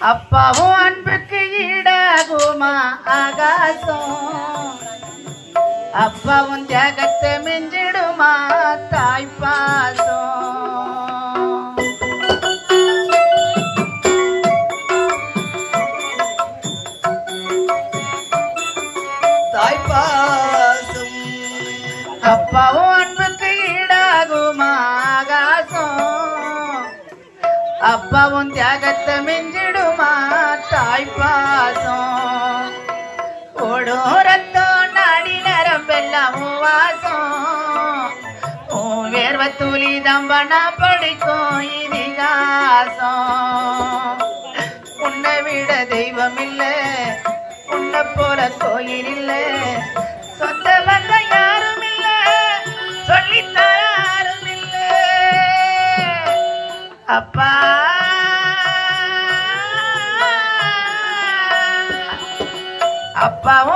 அப்பாவும் அன்புக்கு ஈடாகுமா ஆகாசம்? அப்பாவும் தியாகத்தை மிஞ்சிடுமா தாய் பாசம். தாய்ப்பாசம் அப்பாவும் அன்புக்கு ஈடாகுமா ஆகாசம்? அப்பாவும் தியாகத்தை மிஞ்சிடுமா உன்னை விட தெய்வம் இல்ல உன்னை போல கோயில் இல்ல. சொந்த பந்த யாரும் இல்ல. சொல்லித்தர யாரும் இல்ல. அப்பா. அப்பாவும்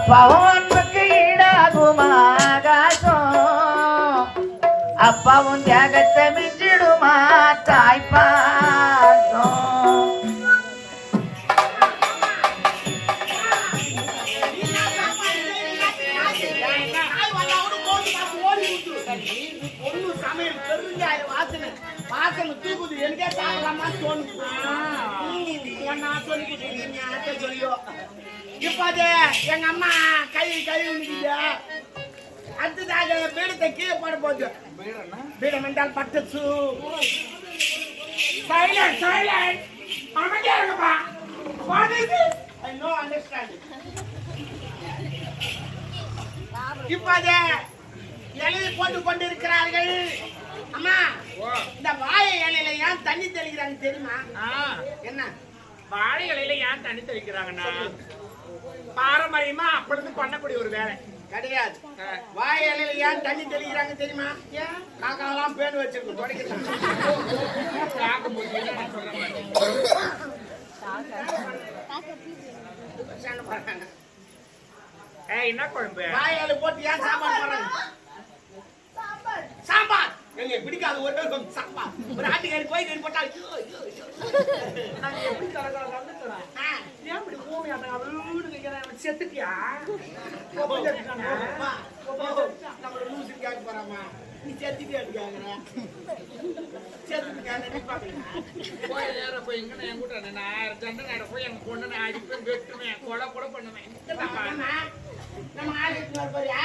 அப்பாவும் அன்புக்கு ஈடாகும் ஆகாசம் அப்பாவும் தியாகத்தை இப்ப அது எங்க அம்மா கை கை நிக்குது அடுத்ததாக பீடத்தை கீழே போட போகுது. பீடம் என்றால் பட்டசு சைலண்ட் சைலண்ட் அமைதியா இருக்கப்பா what is this I no understand இப்ப அது எழுதி போட்டு கொண்டிருக்கிறார்கள். அம்மா இந்த வாழை இலையில ஏன் தண்ணி தெளிக்கிறாங்க தெரியுமா? என்ன? வாழை இலையில ஏன் தண்ணி தெளிக்கிறாங்கன்னா பாரம்பரியமா அப்படி பண்ணக்கூடிய ஒரு வேலை. கிடையாது. இலையில ஏன் தண்ணி தெளிக்கிறாங்க தெரியுமா? காக்காலாம் பேன் வச்சிருக்கு துடைக்கிறாங்க ஏய் என்ன குழம்பு? வாழை இலை போட்டு ஏன் சாம்பார் போடுறாங்க? சாம்பார்! எங்க பிடிக்காத ஒரு நாள் சாம்பார். ஒரு ஆட்டுக்கறி கோழி கறி போட்டா ஐயோ, ஐயோ, ஐயோ. நாங்க எப்படி தரகா வந்துக்கிறோம் ஆ, ஏன் இப்படி பூமி அந்த வீடு கேட்கிறேன் செத்துட்டியா? நம்மள லூசு கேட்க போறாமா நீ செத்துட்டு கேட்கிற போய் நேரம் போய் இங்க என் கூட நான் ஆயிரம் சண்டை நட போய் எங்க பொண்ணு நான் அடிப்பேன் வெட்டுவேன் கொலை கூட பண்ணுவேன். நம்ம நம்ம ஆளுக்கு வர போறியா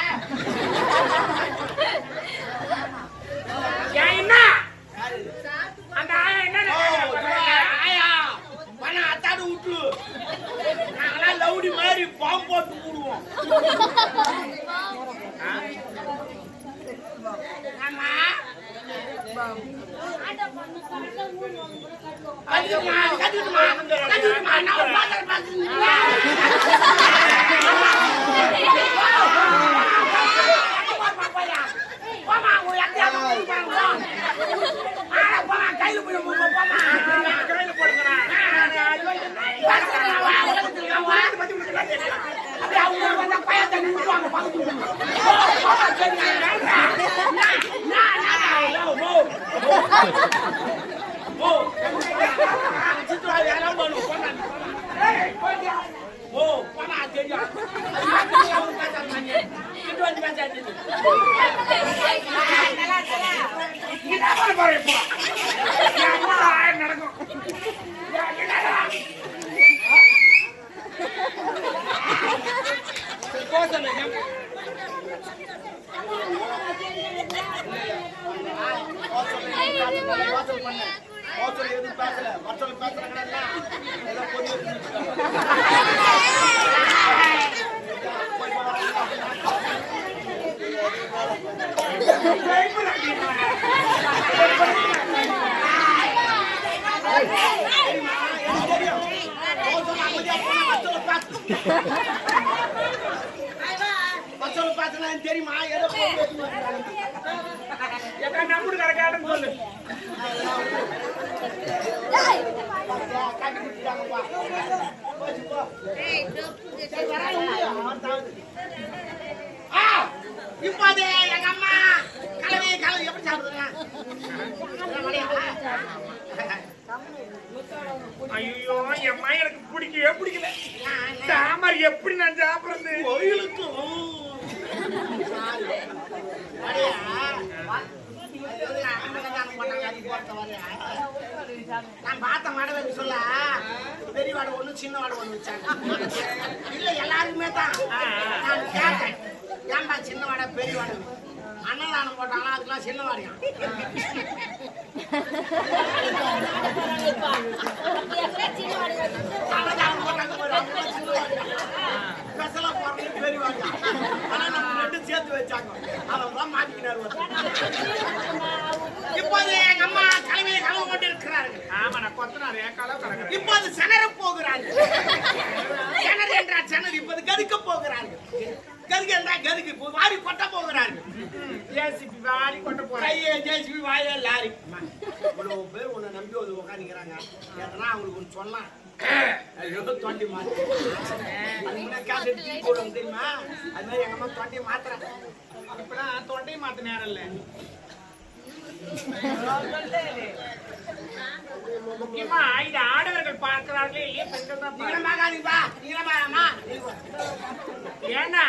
ஏன் என்ன அந்த ஆயா என்ன ஓ, நினைக்கிறாங்க? ஆயா பணம் அத்தாடு விட்டு நாங்களாம் லவுடி மாதிரி பாம்பு போட்டு மூடுவோம் ஆமா கட்டிக்கிட்டுமா, கட்டிக்கிட்டுமா, கட்டிக்கிட்டுமா, நான் ஒரு பாத்திரம் பார்த்துட்டு போமா உன் எங்கேயாவது போய் பாருங்க. ஆ, போமா, கையில போய் போமா, போமா. கையில போடுங்கண்ணா. பேசுறேன், வா, உலகத்துக்கு வா. அப்படியே அவங்க வந்தா பயத்தை நிறுத்துவாங்க, பக்கத்து வீட்டுல. போ, போமா, சரி, நான் நான், நான், நான், போ, போ, போ. போ. சித்துவா, யாராவது வரணும், போமா, போமா. ஏய், போய்ட்டியா? போ, போமா, தெரியும். அவங்க பேசாதீங்க. கிட்ட வந்து பேசாதீங்க. நீ என்ன பண்ண போற இப்போ? என் ஊர்ல ஆயிரம் நடக்கும். போ சொல்லுங்க. தெரியுமா ஏதோ போட்டு வச்சிருக்காங்க. எக்கா, நம்புடு கரெக்டான்னு சொல்லு. காட்டி கொடுத்துட்டாங்கப்பா. போச்சு, போ. சரி, வரேன், உண்டு. அவன் தான். ஆ, இப்ப அது எங்க அம்மா கலவி கலவி எப்படி சாப்பிடுறீங்க ஐயோ என் மகன் எனக்கு பிடிக்கவே பிடிக்கல. தாமரை எப்படி நான் சாப்பிடுறது? கோயிலுக்கும் நான் பார்த்த மாடவை சொல்ல. பெரிய வாடை ஒண்ணு சின்ன வாடை ஒண்ணு வச்சாங்க. இல்ல எல்லாருக்குமே தான். நான் கேட்டேன். ஏன்டா சின்ன வாடை பெரிய வாடை அன்னதானம் போட்டாங்களா? அதுக்கெல்லாம் சின்ன வாடையா சேர்த்து வச்சாங்க அவன் மாட்டிக்கினார் இப்போது எங்க அம்மா தலைமையை கலவு கொண்டு இருக்கிறார்கள் ஆமா நான் கொத்தனார் என் கலவு கலக்கிறேன் இப்போது செனர போகிறார்கள். செனர் என்றால் செனர் இப்போது கதுக்க போகிறார்கள் கதுக்கு என்றால் கதுக்கு இப்போ வாரி கொட்ட போகிறார்கள். ஏசிபி வாரி கொண்டு போறேன் கையே ஜேசிபி வாயே லாரி இவ்வளவு பேர் உன்னை நம்பி வந்து உட்காந்துக்கிறாங்க எதனா அவங்களுக்கு ஒன்று சொல்லலாம் ஐயோ தொண்டி அது முன்னாடி காசு எடுத்து தூக்கி போடுவாங்க தெரியுமா? அது மாதிரி எங்க அம்மா தொண்டி மாத்துறேன். இப்பதான் தொண்டை மாத்த நேரம் இல்ல. முக்கியமா இது ஆடவர்கள் பார்க்கிறார்களே இல்லையா? பெண்கள் தான் ஏன்னா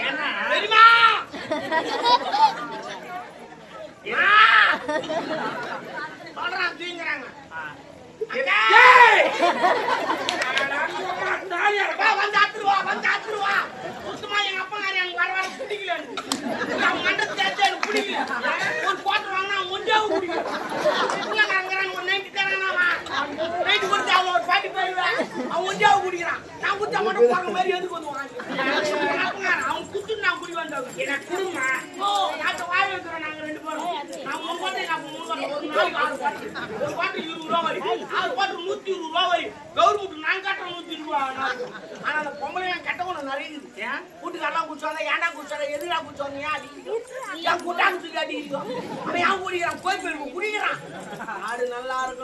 ஏன்னா தெரியுமா? சொல்றான் தூங்குறாங்க வந்து வந்து வர அவன் எனக்கு ஒரு நைட்டு அவன் ஒரு போயிடுவேன் அவன் குடிக்கிறான் நான் குடிச்சா மட்டும் போற மாதிரி எதுக்கு வந்து உட்காந்து அவன் குத்து நான் குடி வந்தவன் எனக்கு குடுமா ஓ நாட்டை வாய வைக்கிறோம் நாங்க ரெண்டு பேரும் நான் மூணு பாட்டு நான் மூணு பாட்டு ஒரு நாளைக்கு ஆறு பாட்டு ஒரு பாட்டு இருபது ரூபா வரும் ஆறு பாட்டு நூத்தி இருபது ரூபா வரும் கவர்மெண்ட் நான் கட்டுறேன் நூத்தி இருபது ரூபா ஆனா அந்த பொம்பளை நான் கட்டவன நிறைய இருக்குது ஏன் வீட்டுக்காரெல்லாம் குடிச்சாங்க ஏன்டா குடிச்சாங்க எதுடா குடிச்சாங்க ஏன் அடிக்கிறீங்க ஏன் கூட்டா குடிச்சு அடிக்கிறீங்க அவன் ஏன் குடிக்கிறான் போய் போய் குடிக்கிறான் ஆடு நல்லா இருக்கும்.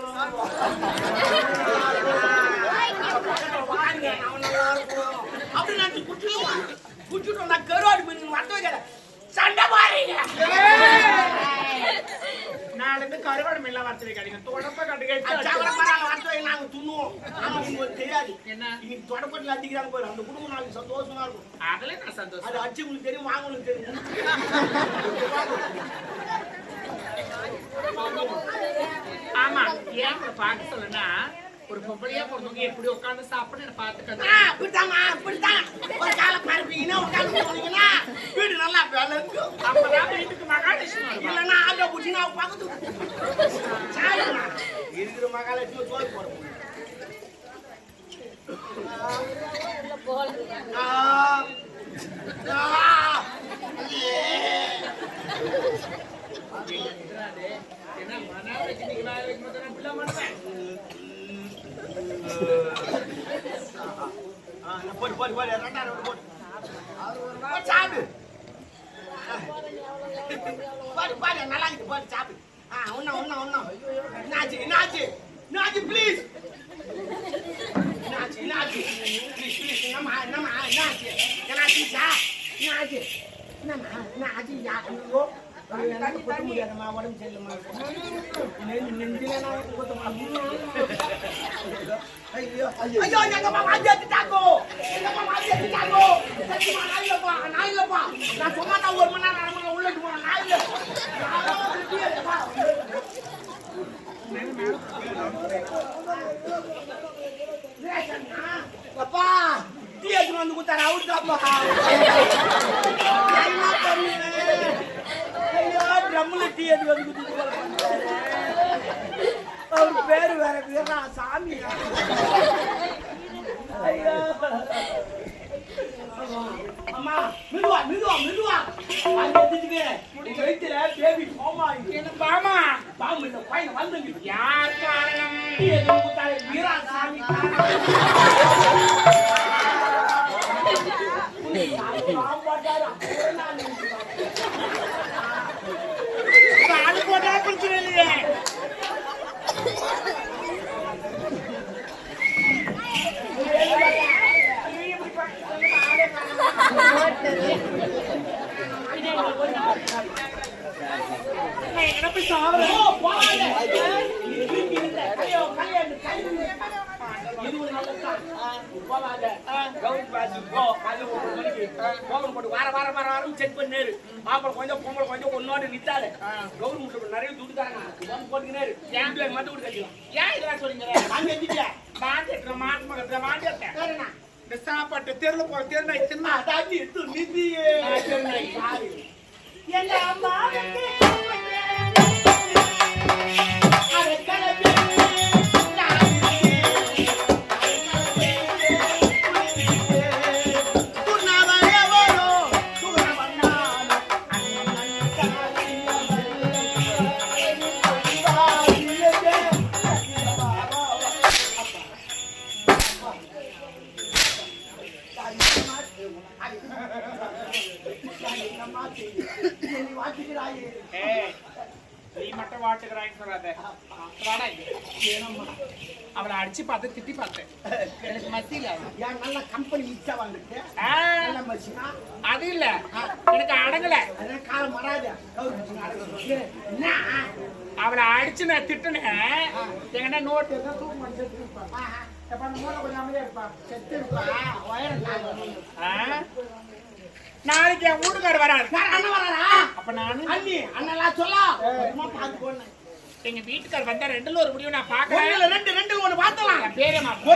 தொடப்பட்டில் அடிக்கிறாங்க பாரு அந்த குடும்பம் நாளைக்கு சந்தோஷமா இருக்கும் அதுல நான் சந்தோஷம் அது அடிச்சு உங்களுக்கு தெரியும் வாங்க உங்களுக்கு தெரியும் ஆமா ஏன் பார்க்க சொல்லுனா ஒரு பொம்பளையா பிறந்தவங்க எப்படி உட்கார்ந்து சாப்பிட இப்படித்தாம்மா, இப்படித்தான். ஒரு காலை பரப்பீங்கன்னா, காலை போனீங்கன்னா, வீடு நல்லா விளங்கும். அப்பதான் வீட்டுக்கு மகாலட்சுமி. இல்லைன்னா ஆட்டோ பிடிச்சின்னா அவ பக்கத்து. இருக்கிற மகாலட்சுமி சோறு போட முடியும். ஆ. ஆ. என்ன மன வச்சு நீங்க வேலை வைக்கும் போது நான் பிள்ளை பண்ணுவேன் ஆ, போடு போடு போடு ரெண்டாயிரம் போடு சாப்பிடு பாரு பாரு நல்லா இருக்கு பாரு சாப்பிடு ஆ என்னாச்சு என்னாச்சு? என்னாச்சு ப்ளீஸ் என்னாச்சு என்னாச்சு ப்ளீஸ் ப்ளீஸ் என்னம்மா என்னம்மா என்னாச்சு என்னாச்சு சா என்னாச்சு என்னம்மா என்னாச்சு யா ஐயோ எனக்கு கொத்த முடியாதம்மா உடம்பு சரியில்லைம்மா நெஞ்சு நெஞ்சில நான் கொத்தமா ஐயோ ஐயோ எங்கம்மா வாந்தி எடுத்துட்டாங்கோ எங்கம்மா வாந்தி எடுத்துட்டாங்கோ சத்தியமா நான் இல்லப்பா நான் இல்லப்பா நான் சும்மா நான் ஒரு மணி நேரம் அரை மணி நேரம் உள்ளட்டு போனேன் நான் இல்ல யாரோ திருப்பி எடுப்பா. ரேஷன்னா? அப்பா எடுத்துட்டு வந்து கொடுத்தாரு. அவரு தாப்பா என்ன பண்ணுவேன் ஐயோ ட்ரம்ல டீ எடுத்து வந்து கொடுத்துட்டு அவர் பேரு வேற பேரா சாமி. ஐயோ. அம்மா மெதுவா மெதுவா மெதுவா. அங்க எடுத்துட்டு உங்க வயித்துல பேபி கோமா என்ன பாமா பாம்பு இந்த பையன் வந்துங்க யார் காரணம்? வீரா சாமி காலு போட்டா பிரச்சனை இல்லையே நான் எங்கன போய் சாவறேன் ஓ போகாத நீ திரும்பி இருந்த கையோ கையோ கை இது ஒரு நல்ல தான் போகாத கவுன் பாஸ் போ காலைல ஒரு மணிக்கு போகணும் போட்டு வார வார வார வாரம் செக் பண்ணாரு மாப்பிள கொஞ்சம் பொம்பளை கொஞ்சம் ஒன்னோட நித்தாரு கவர்மெண்ட் நிறைய துட்டு தராங்க வந்து போட்டுக்கினாரு என் மட்டும் கூட ஏன் இதெல்லாம் சொல்றீங்க நான் எத்திட்டியா இந்த சாப்பாட்டு தெருல போற தெரு நான் சின்ன அதாச்சி எத்து நிதியே சாரி எங்க அம்மா அடிச்சு பார்த்து திட்டி பார்த்தேன். எனக்கு மத்தியில ஏன் நல்ல கம்பெனி மிச்சா நல்ல மச்சினா அது இல்ல. எனக்கு அடங்கல. காலம் வராது என்ன? அவளை அடிச்சு நான் திட்டுனேன். எங்கன்னா நோட்டு இருந்தா தூக்க மாட்டேன் எப்ப அந்த மூளை கொஞ்சம் அமைதியா இருப்பா. செத்து இருப்பா வயரம் நாளைக்கு என் வீட்டுக்காரர் யார் அண்ணன் வராரா? அப்ப நானு? அண்ணி அண்ணெல்லாம் சொல்லா. போனேன். எங்க வீட்டுக்காரர் வந்தா ரெண்டுல ஒரு முடிவு நான் ஒண்ணுல ரெண்டு ரெண்டு ஒண்ணு பார்த்தலாம் பேரே மாட்டேன்